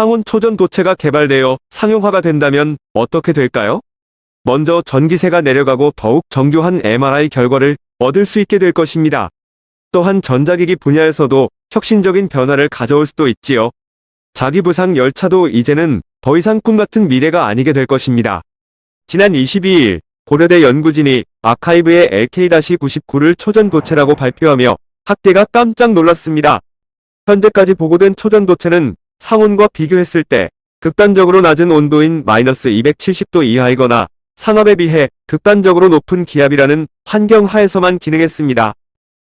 상온 초전 도체가 개발되어 상용화가 된다면 어떻게 될까요? 먼저 전기세가 내려가고 더욱 정교한 MRI 결과를 얻을 수 있게 될 것입니다. 또한 전자기기 분야에서도 혁신적인 변화를 가져올 수도 있지요. 자기 부상 열차도 이제는 더 이상 꿈 같은 미래가 아니게 될 것입니다. 지난 22일 고려대 연구진이 아카이브의 LK-99를 초전 도체라고 발표하며 학계가 깜짝 놀랐습니다. 현재까지 보고된 초전 도체는 상온과 비교했을 때 극단적으로 낮은 온도인 마이너스 270도 이하이거나 상압에 비해 극단적으로 높은 기압이라는 환경 하에서만 기능했습니다.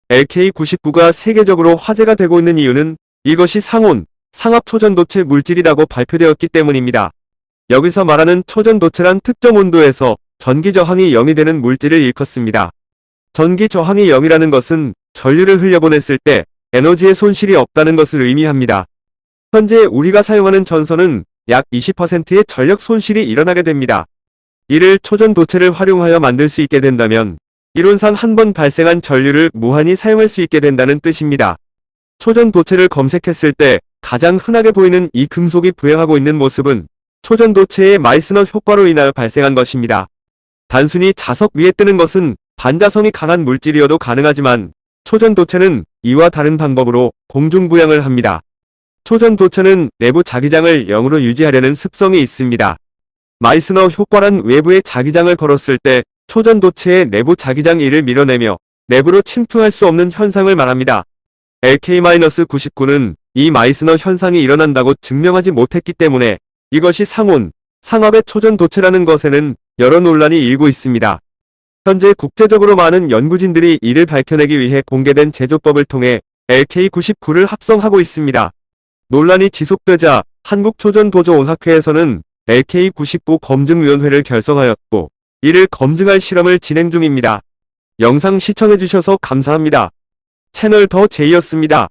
LK99가 세계적으로 화제가 되고 있는 이유는 이것이 상온, 상압 초전도체 물질이라고 발표되었기 때문입니다. 여기서 말하는 초전도체란 특정 온도에서 전기 저항이 0이 되는 물질을 일컫습니다. 전기 저항이 0이라는 것은 전류를 흘려보냈을 때 에너지의 손실이 없다는 것을 의미합니다. 현재 우리가 사용하는 전선은 약 20%의 전력 손실이 일어나게 됩니다. 이를 초전 도체를 활용하여 만들 수 있게 된다면 이론상 한 번 발생한 전류를 무한히 사용할 수 있게 된다는 뜻입니다. 초전 도체를 검색했을 때 가장 흔하게 보이는 이 금속이 부행하고 있는 모습은 초전 도체의 마이스넛 효과로 인하여 발생한 것입니다. 단순히 자석 위에 뜨는 것은 반자성이 강한 물질이어도 가능하지만 초전 도체는 이와 다른 방법으로 공중부양을 합니다. 초전도체는 내부 자기장을 0으로 유지하려는 습성이 있습니다. 마이스너 효과란 외부에 자기장을 걸었을 때 초전 도체의 내부 자기장 1을 밀어내며 내부로 침투할 수 없는 현상을 말합니다. LK-99는 이 마이스너 현상이 일어난다고 증명하지 못했기 때문에 이것이 상온, 상압의 초전 도체라는 것에는 여러 논란이 일고 있습니다. 현재 국제적으로 많은 연구진들이 이를 밝혀내기 위해 공개된 제조법을 통해 LK99를 합성하고 있습니다. 논란이 지속되자 한국초전도조온학회에서는 LK99 검증위원회를 결성하였고 이를 검증할 실험을 진행 중입니다. 영상 시청해주셔서 감사합니다. 채널 더 제이였습니다.